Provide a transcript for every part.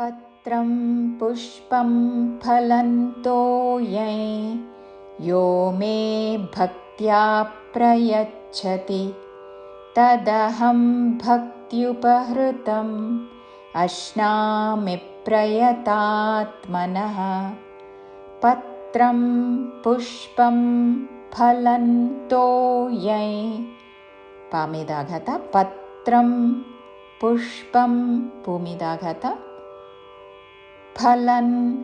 पत्रं पुष्पं फलन्तो यै। यो मे भक्त्या प्रयच्छति। तदहं भक्त्युपहृतम्। अश्नामि प्रयतात्मनः। पत्रं पुष्पं फलन्तो यै। पामिदाघत पत्रं पुष्पं भूमिदाघत ఫలన్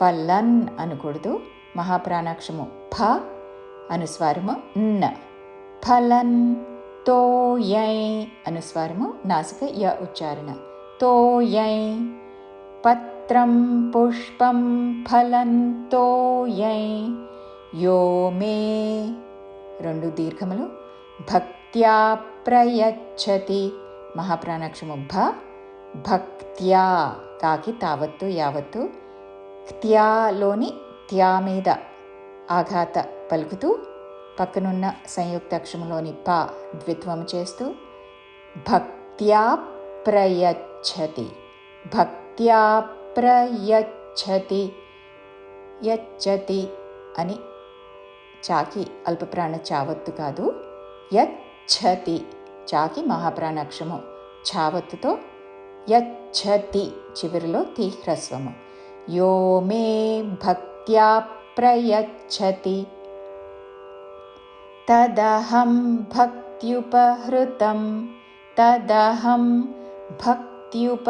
ఫలన్ అనకూడదు. మహాప్రాణాక్షము ఫ అనుస్వారము న. ఫలన్ తోయై అనుస్వారము నాసిక య ఉచ్చారణ. తోయై పత్రం పుష్పం ఫలం తోయై యో మే రెండు దీర్ఘములు. భక్త్యా ప్రయచ్చతి. మహాప్రాణాక్షము భ భక్త్యా కాకి తావత్తు యావత్తు త్యాలోని త్యా మీద ఆఘాత పలుకుతూ పక్కనున్న సంయుక్తక్షములోని ప ద్విత్వం చేస్తూ భక్త్యా ప్రయచ్చతి భక్త్యా ప్రయచ్చతి యచ్చతి అని చాకి అల్పప్రాణ చావత్తు కాదు యచ్చతి చాకి మహాప్రాణాక్షము చావత్తుతో యచ్చతి చివరిలో తీహ్రస్వము యో మే భక్త్యా ప్రయచ్చతి తదహం భక్త్యుపహృతం తదహం భక్త్యుప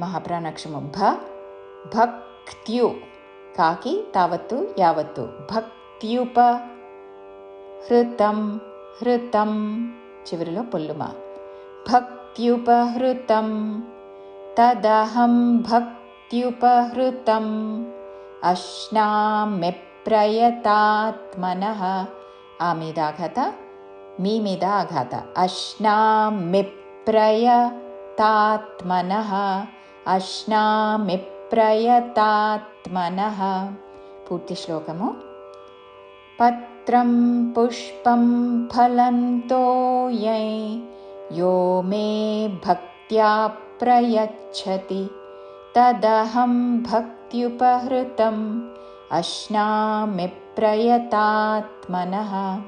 మహాప్రాణాక్షము భ భక్త్యు కాకి తావత్తు యావత్తు భక్త్యుప హృతం హృతం చివరిలో పొల్లుమ భక్ भक्त्युपहृतं तदहं भक्त्युपहृतम्। अश्नामिप्रयतात्मनः आमिदाघत मीमिदाघत अश्नामिप्रयतात्मनः अश्नामिप्रयतात्मनः पूर्तिश्लोकमु। पत्रं पुष्पं फलन्तो यै यो मे भक्त्या प्रयच्छति। तदहं भक्त्युपहृतम्। अश्नामि प्रयतात्मनः